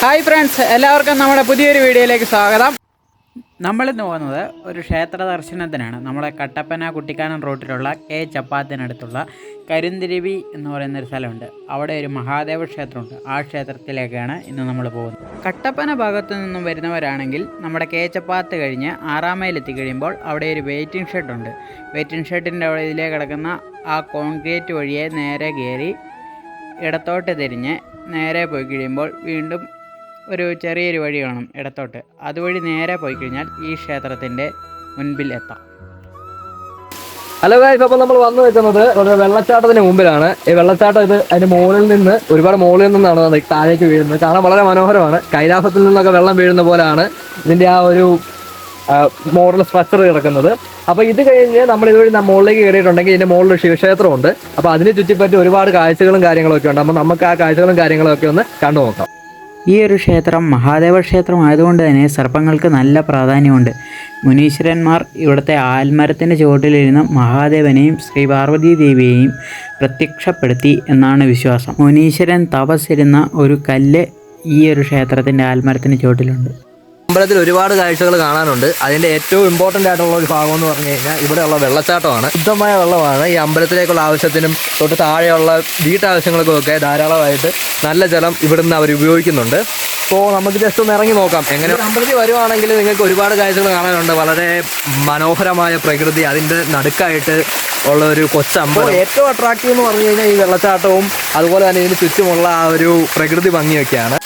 Hi friends എല്ലാവർക്കും നമ്മുടെ പുതിയൊരു വീഡിയോയിലേക്ക് സ്വാഗതം. നമ്മളിന്ന് പോകുന്നത് ഒരു ക്ഷേത്ര ദർശനത്തിനാണ്. നമ്മളെ കട്ടപ്പന കുട്ടിക്കാനം റൂട്ടിലുള്ള കെ ചപ്പാത്തിനടുത്തുള്ള കരിന്തിരിവി എന്ന് പറയുന്ന ഒരു സ്ഥലമുണ്ട്. അവിടെ ഒരു മഹാദേവ ക്ഷേത്രമുണ്ട്. ആ ക്ഷേത്രത്തിലേക്കാണ് ഇന്ന് നമ്മൾ പോകുന്നത്. കട്ടപ്പന ഭാഗത്തു നിന്നും വരുന്നവരാണെങ്കിൽ നമ്മുടെ കെ ചപ്പാത്ത് കഴിഞ്ഞ് ആറാം മൈലെത്തി എത്തിക്കഴിയുമ്പോൾ അവിടെ ഒരു വെയിറ്റിംഗ് ഷെഡുണ്ട് വെയിറ്റിംഗ് ഷെഡിന്റെ അവിടെ ഇതിലേ കിടക്കുന്ന ആ കോൺക്രീറ്റ് വഴിയെ നേരെ കയറി ഇടത്തോട്ട് തിരിഞ്ഞ് നേരെ പോയി കഴിയുമ്പോൾ വീണ്ടും ഒരു ചെറിയൊരു വഴി കാണും ഇടത്തോട്ട്. അതുവഴി നേരെ പോയി കഴിഞ്ഞാൽ ഈ ക്ഷേത്രത്തിന്റെ മുൻപിൽ എത്താം. ഹലോ ഗായ്സ് അപ്പോൾ നമ്മൾ വന്നു വെക്കുന്നത് ഒരു വെള്ളച്ചാട്ടത്തിന് മുമ്പിലാണ്. ഈ വെള്ളച്ചാട്ടം ഇത് അതിന്റെ മുകളിൽ നിന്ന് ഒരുപാട് മുകളിൽ നിന്നാണ് താഴേക്ക് വീഴുന്നത്. കാരണം വളരെ മനോഹരമാണ്. കൈലാസത്തിൽ നിന്നൊക്കെ വെള്ളം വീഴുന്ന പോലെയാണ് ഇതിന്റെ ആ ഒരു മോഡൽ സ്ട്രക്ചർ കിടക്കുന്നത്. അപ്പോൾ ഇത് കഴിഞ്ഞ് നമ്മൾ ഇതുവഴി മുകളിലേക്ക് കയറിയിട്ടുണ്ടെങ്കിൽ ഇതിന്റെ മുകളിൽ ശിവക്ഷേത്രമുണ്ട്. അപ്പോൾ അതിനെ ചുറ്റിപ്പറ്റി ഒരുപാട് കാഴ്ചകളും കാര്യങ്ങളൊക്കെ ഉണ്ട്. അപ്പോൾ നമുക്ക് ആ കാഴ്ചകളും കാര്യങ്ങളൊക്കെ ഒന്ന് കണ്ടു നോക്കാം ഈ ഒരു ക്ഷേത്രം മഹാദേവ ക്ഷേത്രം ആയതുകൊണ്ട് തന്നെ സർപ്പങ്ങൾക്ക് നല്ല പ്രാധാന്യമുണ്ട്. മുനീശ്വരന്മാർ ഇവിടുത്തെ ആൽമരത്തിന്റെ ചുവട്ടിലിരുന്ന് മഹാദേവനെയും ശ്രീ പാർവതീ ദേവിയെയും പ്രത്യക്ഷപ്പെടുത്തി എന്നാണ് വിശ്വാസം. മുനീശ്വരൻ തപസ്സിരുന്ന ഒരു കല്ല് ഈ ഒരു ക്ഷേത്രത്തിന്റെ ആൽമരത്തിന്റെ ചുവട്ടിലുണ്ട്. അമ്പലത്തിൽ ഒരുപാട് കാഴ്ചകൾ കാണാനുണ്ട്. അതിന്റെ ഏറ്റവും ഇമ്പോർട്ടന്റ് ആയിട്ടുള്ള ഒരു ഭാഗം എന്ന് പറഞ്ഞു കഴിഞ്ഞാൽ ഇവിടെയുള്ള വെള്ളച്ചാട്ടമാണ്. ശുദ്ധമായ വെള്ളമാണ്. ഈ അമ്പലത്തിലേക്കുള്ള ആവശ്യത്തിനും തൊട്ട് താഴെയുള്ള വീട്ടാവശ്യങ്ങൾക്കും ഒക്കെ ധാരാളമായിട്ട് നല്ല ജലം ഇവിടുന്ന് അവർ ഉപയോഗിക്കുന്നുണ്ട്. അപ്പോൾ നമുക്ക് ജസ്റ്റ് ഒന്ന് ഇറങ്ങി നോക്കാം. എങ്ങനെ അമ്പലത്തിൽ വരുവാണെങ്കിൽ നിങ്ങൾക്ക് ഒരുപാട് കാഴ്ചകൾ കാണാനുണ്ട്. വളരെ മനോഹരമായ പ്രകൃതി അതിന്റെ നടുക്കായിട്ട് ഉള്ള ഒരു കൊച്ചമ്പലം. ഏറ്റവും അട്രാക്റ്റീവ് എന്ന് പറഞ്ഞു കഴിഞ്ഞാൽ ഈ വെള്ളച്ചാട്ടവും അതുപോലെ തന്നെ ഇതിന് ചുറ്റുമുള്ള ആ ഒരു പ്രകൃതി ഭംഗിയൊക്കെയാണ്.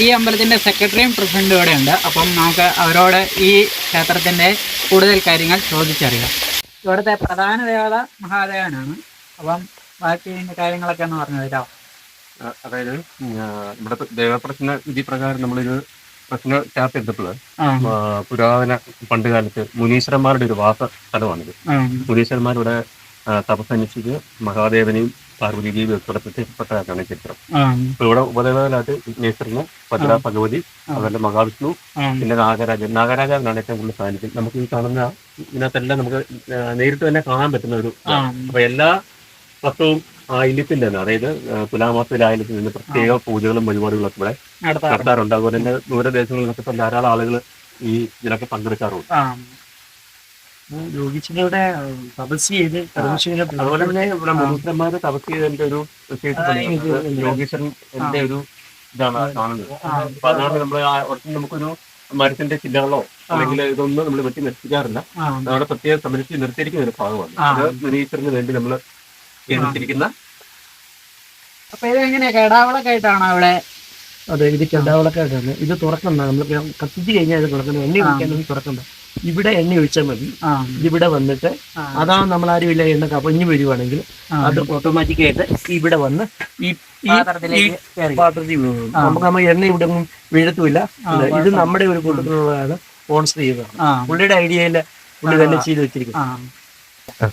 ഈ അമ്പലത്തിന്റെ സെക്രട്ടറിയും പ്രസിഡന്റും ഇവിടെ ഉണ്ട്. അപ്പം നമുക്ക് അവരോട് ഈ ക്ഷേത്രത്തിന്റെ കൂടുതൽ കാര്യങ്ങൾ ചോദിച്ചറിയാം. ഇവിടുത്തെ പ്രധാന ദേവത മഹാദേവനാണ്. അപ്പം ബാക്കി ഇതിന്റെ കാര്യങ്ങളൊക്കെ ഒന്ന് പറഞ്ഞു തരാം അതായത് ഇവിടെ ഇവിടുത്തെ ദേവപ്രശ്ന വിധി പ്രകാരം നമ്മളിത് പ്രശ്ന ടാപ്പ് ആ, പുരാതന പണ്ട് കാലത്ത് മുനീശ്വരന്മാരുടെ ഒരു വാസ സ്ഥലമാണിത് മുനീശ്വരന്മാരിവിടെ തപസ്സനുസരിച്ച് മഹാദേവനെയും പാർവതി ദേവി ഒക്കെ ചിത്രം അപ്പൊ ഇവിടെ ഉപദേവതകളായിട്ട് വിഘ്നേശ്വരന് ഭദ്ര ഭഗവതി അതുപോലെ മഹാവിഷ്ണു പിന്നെ നാഗരാജൻ. നാഗരാജാവിനാണ് ഏറ്റവും കൂടുതൽ സാന്നിധ്യം. നമുക്ക് ഈ കാണുന്ന ഇതിനകത്തെല്ലാം നമുക്ക് നേരിട്ട് തന്നെ കാണാൻ പറ്റുന്ന ഒരു അപ്പൊ എല്ലാ വർഷവും ആയില്യത്തിൽ തന്നെ. അതായത് തുലാമാസത്തിലായാലും തുലാമാസത്തിലെ ആയില്യത്തിൽ നിന്ന് പ്രത്യേക പൂജകളും വഴിപാടുകളും ഒക്കെ ഇവിടെ നടത്താറുണ്ട്. അതുപോലെ തന്നെ ദൂരദേശങ്ങളിൽ നിന്നൊക്കെ ധാരാളം ആളുകൾ ഈ ഇതിലൊക്കെ പങ്കെടുക്കാറുണ്ട്. യോഗിച്ചിലൂടെ തപസ് ചെയ്ത് പരമശിവനെ അതുപോലെ തന്നെ ഇവിടെ മുനീശ്വരന്മാര് തപസ് ചെയ്തതിന്റെ ഒരു യോഗീശ്വരന്റെ ഒരു ഇതാണ് കാണുന്നത്. അപ്പൊ അതാണ് നമ്മൾ നമുക്കൊരു മരത്തിന്റെ ചില്ലകളോ അല്ലെങ്കിൽ ഇതൊന്നും നമ്മൾ വെട്ടി നശിപ്പിക്കാറില്ല. നമ്മുടെ പ്രത്യേകം സംരക്ഷിച്ച് നിർത്തിയിരിക്കുന്ന ഒരു ഭാഗമാണ്. അത് മുനീശ്വരന് വേണ്ടി നമ്മൾ ചെയ്തിരിക്കുന്ന അപ്പൊ ഇത് എങ്ങനെയാ? കെടാവളൊക്കെ അവിടെ? അതെ ഇത് കെടാവളക്കായിട്ടാണ് ഇത് തുറക്കണ്ട നമ്മൾ കത്തിച്ച് കഴിഞ്ഞാൽ ഇത് തുറക്കുന്നത് എണ്ണ കുടിക്കാൻ തുറക്കണ്ട ഇവിടെ എണ്ണ ഒഴിച്ചാൽ മതി. ഇതിവിടെ വന്നിട്ട് അതാണ് നമ്മൾ ആരും ഇല്ല എണ്ണ കപ്പഞ്ഞു വരുവാണെങ്കിൽ അത് ഓട്ടോമാറ്റിക് ആയിട്ട് ഇവിടെ വന്ന് ഈ പാത്രത്തിൽ നമുക്ക് നമ്മൾ എണ്ണ ഇവിടെ ഒന്നും വീഴത്തുമില്ല. ഇത് നമ്മുടെ ഒരു കൂട്ടത്തിലുള്ളതാണ് സ്പോൺസർ ചെയ്തത് പുള്ളിയുടെ ഐഡിയയിൽ പുള്ളി തന്നെ ചെയ്ത് വെച്ചിരിക്കുന്നത് ആ.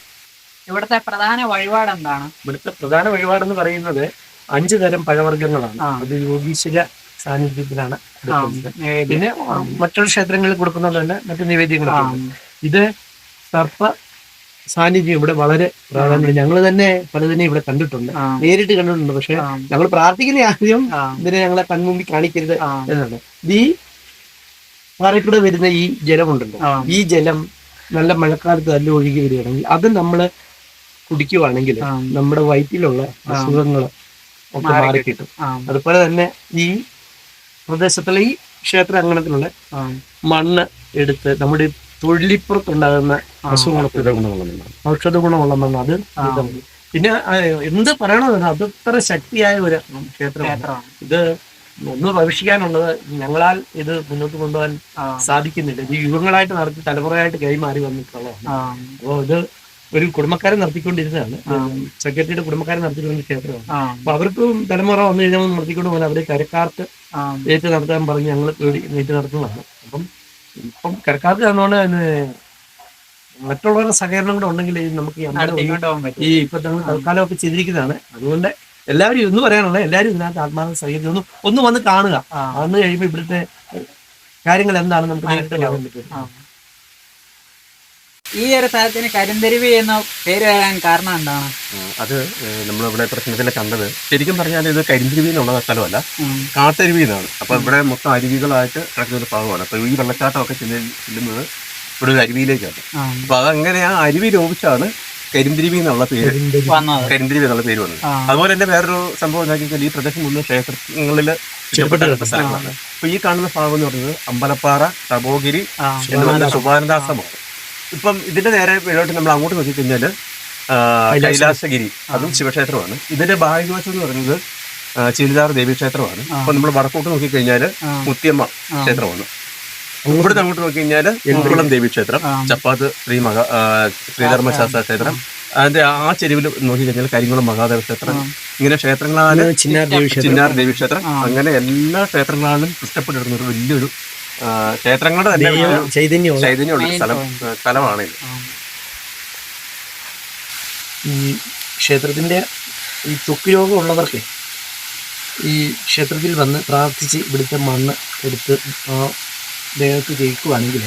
ഇവിടുത്തെ പ്രധാന വഴിപാട് എന്താണ്? ഇവിടുത്തെ പ്രധാന വഴിപാടെന്ന് പറയുന്നത് അഞ്ചു തരം പഴവർഗങ്ങളാണ്. അത് യോഗീശ്വര സാന്നിധ്യത്തിലാണ് പിന്നെ മറ്റുള്ള ക്ഷേത്രങ്ങളിൽ കൊടുക്കുന്നത് തന്നെ മറ്റു നിവേദ്യങ്ങളൊക്കെ ഇത് സർപ്പ സാന്നിധ്യം ഇവിടെ വളരെ പ്രാധാന്യം. ഞങ്ങൾ തന്നെ പലതിനെ ഇവിടെ കണ്ടിട്ടുണ്ട്. നേരിട്ട് കണ്ടിട്ടുണ്ട്. പക്ഷെ. ഞങ്ങൾ പ്രാർത്ഥിക്കുന്ന ആദ്യം ഇതിനെ ഞങ്ങളെ കൺമുമ്പിൽ കാണിക്കരുത്. എന്നാണ്. ഈ പാറയ്ക്കൂടെ വരുന്ന ഈ ജലമുണ്ടല്ലോ. ഈ ജലം നല്ല മഴക്കാലത്ത് നല്ല ഒഴുകി വരികയാണെങ്കിൽ അത് നമ്മൾ കുടിക്കുവാണെങ്കിൽ നമ്മുടെ വയറ്റിലുള്ള അസുഖങ്ങൾ ഒക്കെ മാറി കിട്ടും അതുപോലെ തന്നെ ഈ പ്രദേശത്തുള്ള ഈ ക്ഷേത്ര അങ്കണത്തിലുള്ള മണ്ണ് എടുത്ത് നമ്മുടെ തൊഴിലിപ്പുറത്തുണ്ടാകുന്ന അസുഖങ്ങളൊക്കെ. ഔഷധ ഗുണമുള്ള മണ്ണ് അത് പിന്നെ എന്ത് പറയണമെന്ന് അതത്ര ശക്തിയായ ഒരു ക്ഷേത്രമാണ്. ഇത് ഒന്ന് ഭവിഷ്യാനുള്ളത് ഞങ്ങളാൽ ഇത് മുന്നോട്ട് കൊണ്ടുപോകാൻ സാധിക്കുന്നില്ല. ഇത് യുഗങ്ങളായിട്ട് നടത്തി തലമുറയായിട്ട് കൈമാറി വന്നിട്ടുള്ളതാണ്. അപ്പോൾ ഇത് ഒരു കുടുംബക്കാരെ നടത്തിക്കൊണ്ടിരുന്നതാണ്. സെക്രട്ടറിയുടെ കുടുംബക്കാരെ നടത്തിക്കൊണ്ടിരുന്ന ക്ഷേത്രമാണ്. അപ്പൊ അവർക്കും തലമുറ വന്നു കഴിഞ്ഞാൽ നടത്തിക്കൊണ്ട് പോകാൻ അവർ കരക്കാർക്ക് ഏറ്റു നടത്താൻ പറഞ്ഞ് ഞങ്ങൾ ഏറ്റു നടത്തുന്നതാണ്. അപ്പം ഇപ്പം കിടക്കാത്ത തന്നോണ്ട് അതിന് മറ്റുള്ളവരുടെ സഹകരണം കൂടെ ഉണ്ടെങ്കിൽ നമുക്ക് ഈ ഈ ഇപ്പൊ തൽക്കാലം ഒക്കെ ചെയ്തിരിക്കുന്നതാണ് അതുകൊണ്ട് എല്ലാവരും ഇന്ന് പറയാനുള്ളത് എല്ലാവരും ഇതിനകത്ത് ആത്മാർത്ഥ സഹകരിച്ചു ഒന്ന് ഒന്ന് വന്ന് കാണുക. അന്ന് വന്നു കഴിയുമ്പോൾ ഇവിടുത്തെ കാര്യങ്ങൾ എന്താണ് നമുക്ക് നേരിട്ട് കാണാൻ പറ്റും. ഈ ഒരു സ്ഥലത്തിന് കരിന്തരുവി എന്ന പേര് വരാൻ കാരണം എന്താണ്? അത് നമ്മളിവിടെ പ്രശ്നത്തിൽ കണ്ടത്. ശരിക്കും പറഞ്ഞാൽ ഇത് കരിന്തരിവി എന്നുള്ള സ്ഥലമല്ല. കാട്ടരുവി എന്നാണ് അപ്പൊ ഇവിടെ മൊത്തം അരുവികളായിട്ട് കിടക്കുന്ന ഒരു ഭാഗമാണ്. അപ്പൊ ഈ വെള്ളച്ചാട്ടമൊക്കെ ചെന്ന് ചെല്ലുന്നത് ഇവിടെ ഒരു അരുവിയിലേക്കാണ്. അപ്പൊ അതങ്ങനെ ആ അരുവി ലോപിച്ചാണ് കരിന്തിരിവി എന്നുള്ള പേര് കരിന്തിരിവി. എന്നുള്ള പേര് വന്നത്. അതുപോലെ തന്നെ വേറൊരു സംഭവം എന്താ വെച്ചാൽ ഈ പ്രദേശം മുഴുവൻ ക്ഷേത്രങ്ങളിൽ സ്ഥലങ്ങളാണ്. അപ്പൊ ഈ കാണുന്ന ഭാഗം എന്ന് പറയുന്നത് അമ്പലപ്പാറ തപോഗിരി ആ. ഇപ്പം ഇതിന്റെ നേരെ മേലോട്ട് നമ്മൾ അങ്ങോട്ട് നോക്കി കഴിഞ്ഞാൽ കൈലാസഗിരി. അതും ശിവക്ഷേത്രമാണ്. ഇതിന്റെ ഭാഗ്യവശം എന്ന് പറയുന്നത് ആ, ദേവി ദേവീക്ഷേത്രമാണ്. അപ്പൊ നമ്മൾ വടക്കോട്ട് നോക്കിക്കഴിഞ്ഞാൽ ആ. മുത്തിയമ്മ ക്ഷേത്രമാണ്. ഇവിടുന്ന് അങ്ങോട്ട് നോക്കിക്കഴിഞ്ഞാൽ എൻകുളം ദേവീക്ഷേത്രം ക്ഷേത്രം ചപ്പാത്ത് ശ്രീ മഹാ ശ്രീധർമ്മശാസ്ത്ര ക്ഷേത്രം. അതിന്റെ ആ ചെരുവിൽ നോക്കിക്കഴിഞ്ഞാൽ കരിങ്കുളം മഹാദേവ ക്ഷേത്രം. ഇങ്ങനെ ക്ഷേത്രങ്ങളാണ് ചിന്നാർ ദേവി ക്ഷേത്രം ദേവീക്ഷേത്രം. അങ്ങനെ എല്ലാ ക്ഷേത്രങ്ങളാലും ഇഷ്ടപ്പെട്ടിരുന്ന ഒരു വലിയൊരു ക്ഷേത്രങ്ങളുടെ തന്നെ ചൈതന്യമുള്ള ചൈതന്യമുള്ള സ്ഥലം സ്ഥലമാണ് ഇത്. ഈ ക്ഷേത്രത്തിന്റെ ഈ ത്വക്ക് രോഗം ഉള്ളവർക്ക് ഈ ക്ഷേത്രത്തിൽ വന്ന് പ്രാർത്ഥിച്ച് ഇവിടുത്തെ മണ്ണ് എടുത്ത് ആ ദേഹത്ത് ജയിക്കുവാണെങ്കിൽ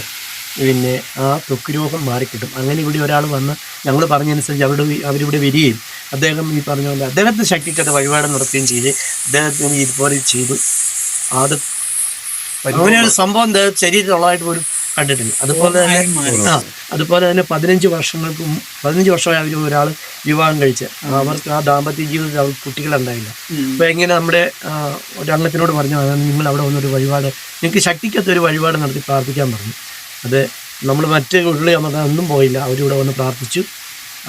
പിന്നെ ആ ത്വക്ക് രോഗം മാറിക്കിട്ടും. അങ്ങനെ ഇവിടെ ഒരാൾ വന്ന് ഞങ്ങൾ പറഞ്ഞനുസരിച്ച് അവിടെ അവരിവിടെ വരികയും അദ്ദേഹം ഈ പറഞ്ഞ പോലെ അദ്ദേഹത്തെ ശക്തിക്കത് വഴിപാട് നടത്തുകയും ചെയ്ത് അദ്ദേഹത്തിന് ഇതുപോലെ ചെയ്തു. അത് അങ്ങനെ ഒരു സംഭവം ശരീരമുള്ളതായിട്ട് പോലും കണ്ടിട്ടില്ല. അതുപോലെ തന്നെ ആ അതുപോലെ തന്നെ പതിനഞ്ച് വർഷങ്ങൾക്ക് പതിനഞ്ച് വർഷമായി അവർ ഒരാൾ വിവാഹം കഴിച്ച്. അവർക്ക് ആ ദാമ്പത്യ ജീവിതത്തിൽ അവർക്ക് കുട്ടികളുണ്ടായില്ല. അപ്പൊ എങ്ങനെ നമ്മുടെ രംഗത്തിനോട് പറഞ്ഞു "അതാണ് നിങ്ങൾ അവിടെ വന്നൊരു വഴിപാട് നിങ്ങൾക്ക് ശക്തിക്കത്ത ഒരു വഴിപാട് നടത്തി പ്രാർത്ഥിക്കാൻ പറഞ്ഞു. അത് നമ്മൾ മറ്റേ ഉള്ളിൽ നമുക്ക് ഒന്നും പോയില്ല. അവരിവിടെ വന്ന് പ്രാർത്ഥിച്ചു.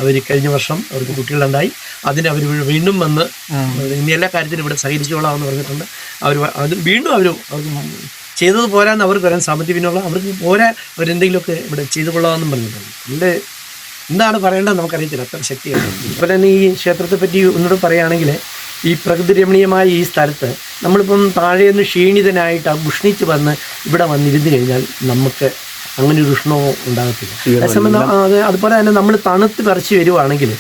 അവർ കഴിഞ്ഞ വർഷം അവർക്ക് കുട്ടികളുണ്ടായി. അതിന് അവർ വീണ്ടും വന്ന് ഇനി എല്ലാ കാര്യത്തിനും ഇവിടെ സഹകരിച്ചോളാം എന്ന് പറഞ്ഞിട്ടുണ്ട്. അവർ അത് വീണ്ടും അവർ ചെയ്തത് പോരാന്ന് അവർക്ക് വരാൻ സാമ്പത്തിക പിന്നുള്ള അവർക്ക് പോരാ അവരെന്തെങ്കിലുമൊക്കെ ഇവിടെ ചെയ്തു കൊള്ളാമെന്നും പറഞ്ഞിട്ടുണ്ട്. എന്റെ എന്താണ് പറയേണ്ടത് നമുക്കറിയത്തില്ല. അത്ര ശക്തിയാണ്. ഇപ്പോൾ തന്നെ ഈ ക്ഷേത്രത്തെ പറ്റി ഒന്നുകൂടെ പറയുകയാണെങ്കിൽ ഈ പ്രകൃതി രമണീയമായ ഈ സ്ഥലത്ത് നമ്മളിപ്പം താഴെ നിന്ന് ക്ഷീണിതനായിട്ട് ആ ഉഷ്ണിച്ച് വന്ന് ഇവിടെ വന്നിരുന്നു കഴിഞ്ഞാൽ നമുക്ക് അങ്ങനെ ഒരു ഉഷ്ണവും ഉണ്ടാകത്തില്ല. അതേസമയം അത് അതുപോലെ തന്നെ നമ്മൾ തണുത്ത് പറിച്ച് വരുവാണെങ്കിൽ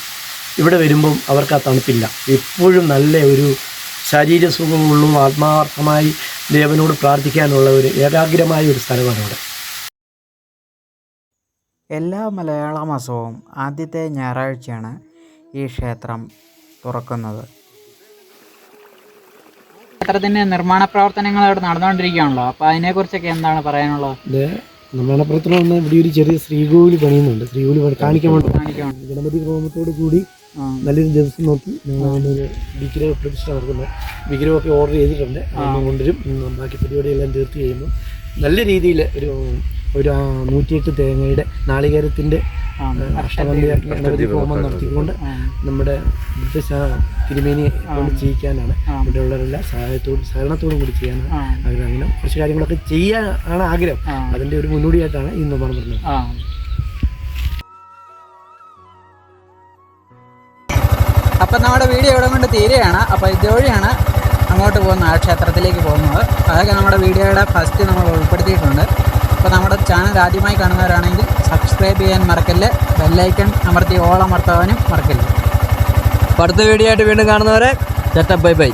ഇവിടെ വരുമ്പം അവർക്ക് ആ തണുപ്പില്ല. എപ്പോഴും നല്ല ഒരു ശാരീരിക സുഖമുള്ളൂ ആത്മാർത്ഥമായി ദേവനോട് പ്രാർത്ഥിക്കാനുള്ള ഒരു ഏകാഗ്രമായ ഒരു സ്ഥലമാണ് അവിടെ. എല്ലാ മലയാള മാസവും ആദ്യത്തെ ഞായറാഴ്ചയാണ് ഈ ക്ഷേത്രം തുറക്കുന്നത്. ക്ഷേത്രത്തിന്റെ നിർമ്മാണ പ്രവർത്തനങ്ങൾ അവിടെ നടന്നുകൊണ്ടിരിക്കുകയാണല്ലോ. അപ്പോൾ അതിനെക്കുറിച്ചൊക്കെ എന്താണ് പറയാനുള്ളത്? ഇത് നിർമ്മാണപ്രവർത്തനം വന്ന് ഇവിടെ ഒരു ചെറിയ ശ്രീകോവിൽ പണിയുന്നുണ്ട്. ശ്രീകോവിൽ കാണിക്കാൻ വേണ്ടി. കാണിക്കാൻ ഗണപതി ഹോമത്തോടു കൂടി. നല്ലൊരു ദിവസം നോക്കി വിഗ്രഹ പ്രതിഷ്ഠ നടക്കുന്നത് വിഗ്രഹമൊക്കെ ഓർഡർ ചെയ്തിട്ടുണ്ട്. കൊണ്ടുവരും. ബാക്കി പരിപാടിയെല്ലാം തീർത്ത് കഴിയുമ്പോൾ നല്ല രീതിയിൽ ഒരു ഒരു നൂറ്റിയെട്ട് തേങ്ങയുടെ നാളികേരത്തിന്റെ അഷ്ടമന്ത്രി ഗണപതി ഹോമം നടത്തിക്കൊണ്ട് നമ്മുടെ തിരുമേനി തിരുമേനിയെ കൊണ്ട് ചെയ്യിക്കാനാണ്. ഇവിടെയുള്ളവരെല്ലാം സഹായത്തോടും സഹകരണത്തോടും കൂടി ചെയ്യാനാണ്. ആഗ്രഹം. അങ്ങനെ കുറച്ച് കാര്യങ്ങളൊക്കെ ചെയ്യാനാണ് ആഗ്രഹം. അതിന്റെ ഒരു മുന്നോടിയായിട്ടാണ് ഈ നിർമ്മാണം പറഞ്ഞത് അപ്പം നമ്മുടെ വീഡിയോ ഇവിടെ കൊണ്ട് തീരുകയാണ്. അപ്പോൾ ഇതുവഴിയാണ് അങ്ങോട്ട് പോകുന്ന ആ ക്ഷേത്രത്തിലേക്ക് പോകുന്നത്. അതൊക്കെ നമ്മുടെ വീഡിയോയുടെ ഫസ്റ്റ് നമ്മൾ ഉൾപ്പെടുത്തിയിട്ടുണ്ട്. അപ്പോൾ നമ്മുടെ ചാനൽ ആദ്യമായി കാണുന്നവരാണെങ്കിൽ സബ്സ്ക്രൈബ് ചെയ്യാൻ മറക്കല്ല്? ബെല്ലൈക്കൺ അമർത്തി ഓൾ അമർത്താനും മറക്കല്ല്? അടുത്ത വീഡിയോ ആയിട്ട് വീണ്ടും കാണുന്നവരെ ചെറ്റപ്പ് ബൈ ബൈ.